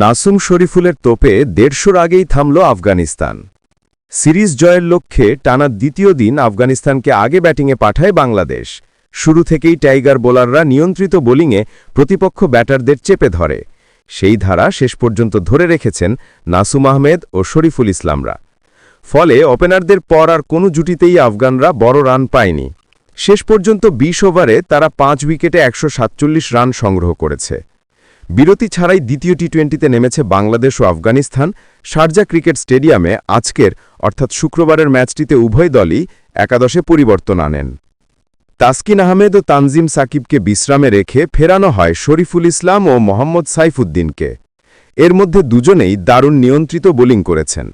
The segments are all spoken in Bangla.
নাসুম শরীফুলের তোপে দেড়শোর আগেই থামল আফগানিস্তান। সিরিজ জয়ের লক্ষ্যে টানা দ্বিতীয় দিন আফগানিস্তানকে আগে ব্যাটিংয়ে পাঠায় বাংলাদেশ। শুরু থেকেই টাইগার বোলাররা নিয়ন্ত্রিত বোলিংয়ে প্রতিপক্ষ ব্যাটারদের চেপে ধরে। সেই ধারা শেষ পর্যন্ত ধরে রেখেছেন নাসুম আহমেদ ও শরীফুল ইসলামরা। ফলে ওপেনারদের পর আর কোনো জুটিতেই আফগানরা বড় রান পায়নি। শেষ পর্যন্ত ২০ ওভারে তারা পাঁচ উইকেটে একশো সাতচল্লিশ রান সংগ্রহ করেছে। বিরতি ছাড়াই দ্বিতীয় টি টোয়েন্টিতে নেমেছে বাংলাদেশ ও আফগানিস্তান। শারজা ক্রিকেট স্টেডিয়ামে আজকের, অর্থাৎ শুক্রবারের ম্যাচটিতে উভয় দলই একাদশে পরিবর্তন আনেন। তাসকিন আহমেদ ও তানজিম সাকিবকে বিশ্রামে রেখে ফেরানো হয় শরীফুল ইসলাম ও মোহাম্মদ সাইফুদ্দিনকে। এর মধ্যে দুজনেই দারুণ নিয়ন্ত্রিত বোলিং করেছেন।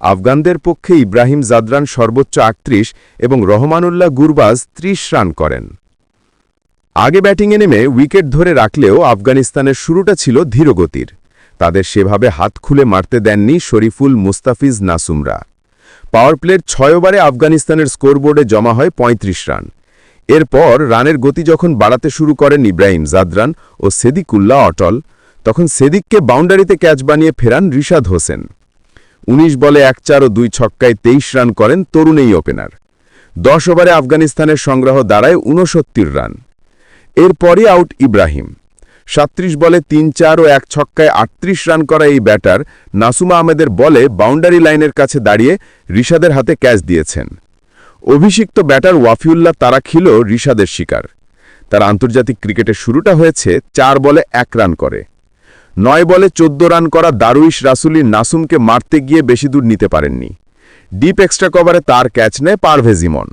আফগানদের পক্ষে ইব্রাহিম জাদরান সর্বোচ্চ আটত্রিশ এবং রহমানুল্লাহ গুরবাজ ত্রিশ রান করেন। আগে ব্যাটিংয়ে নেমে উইকেট ধরে রাখলেও আফগানিস্তানের শুরুটা ছিল ধীরগতির। তাদের সেভাবে হাত খুলে মারতে দেননি শরীফুল মুস্তাফিজ নাসুমরা। পাওয়ার প্লের ছয় ওভারে আফগানিস্তানের স্কোরবোর্ডে জমা হয় ৩৫ রান। এরপর রানের গতি যখন বাড়াতে শুরু করেন ইব্রাহিম জাদরান ও সেদিকুল্লাহ অটল, তখন সেদিককে বাউন্ডারিতে ক্যাচ বানিয়ে ফেরান রিশাদ হোসেন। ১৯ বলে এক চার ও দুই ছক্কায় তেইশ রান করেন তরুণ এই ওপেনার। দশ ওভারে আফগানিস্তানের সংগ্রহ দাঁড়ায় ঊনসত্তর রান। এরপরই আউট ইব্রাহিম। সাত্রিশ বলে তিন চার ও এক ছক্কায় আটত্রিশ রান করা এই ব্যাটার নাসুমা আহমেদের বলে বাউন্ডারি লাইনের কাছে দাঁড়িয়ে রিশাদের হাতে ক্যাচ দিয়েছেন। অভিষিক্ত ব্যাটার ওয়াফিউল্লাহ তারা খিল রিশাদের শিকার। তার আন্তর্জাতিক ক্রিকেটের শুরুটা হয়েছে চার বলে এক রান করে। নয় বলে চোদ্দ রান করা দারুইশ রাসুলি নাসুমকে মারতে গিয়ে বেশি দূর নিতে পারেননি। ডিপ এক্সট্রা কভারে তার ক্যাচ নেয় পারভেজিমন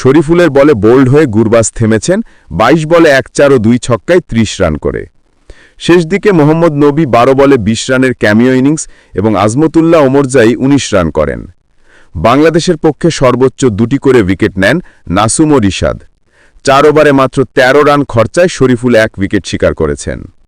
শরীফুলের বলে বোল্ড হয়ে গুরবাস থেমেছেন ২২ বলে এক চার ও দুই ছক্কায় ৩০ রান করে। শেষ দিকে মোহাম্মদ নবী ১২ বলে ২০ রানের ক্যামিও ইনিংস এবং আজমতুল্লাহ ওমরজাই ১৯ রান করেন। বাংলাদেশের পক্ষে সর্বোচ্চ দুটি করে উইকেট নেন নাসুম ও রিশাদ। চার ওভারে মাত্র ১৩ রান খরচায় শরীফুল এক উইকেট শিকার করেছেন।